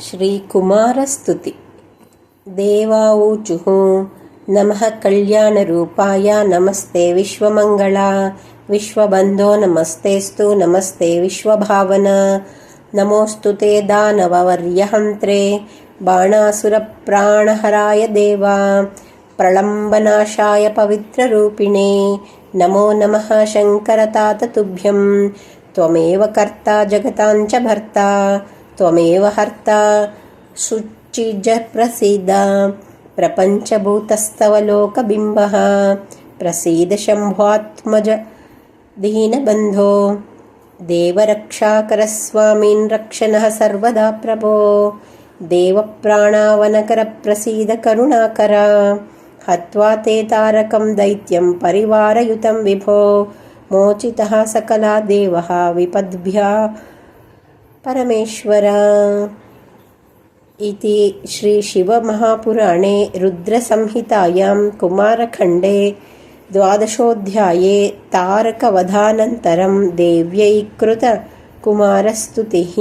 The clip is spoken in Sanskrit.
श्रीकुमारस्तुति। देवाऊचुः नमः कल्याणरूपाय नमस्ते विश्वमङ्गला। विश्वबन्धो नमस्तेस्तु नमस्ते विश्वभावना। नमोऽस्तु ते दानववर्यहन्त्रे। बाणासुरप्राणहराय देवा। प्रलम्बनाशाय पवित्ररूपिणे। नमो नमः शङ्करताततुभ्यं त्वमेव कर्ता जगतां च भर्ता त्वमेव हर्ता शुचिजप्रसीद प्रपञ्चभूतस्तव लोकबिम्बः प्रसीद शम्भ्वात्मज दीनबन्धो देवरक्षाकरस्वामीन् रक्षणः सर्वदा प्रभो देवप्राणावनकरप्रसीद करुणाकर हत्वा ते तारकं दैत्यं परिवारयुतं विभो मोचितः सकला देवः विपद्भ्या परमेश्वर इति श्रीशिवमहापुराणे रुद्रसंहितायां कुमारखण्डे द्वादशोऽध्याये तारकवधानन्तरं देव्यै कृतकुमारस्तुतिः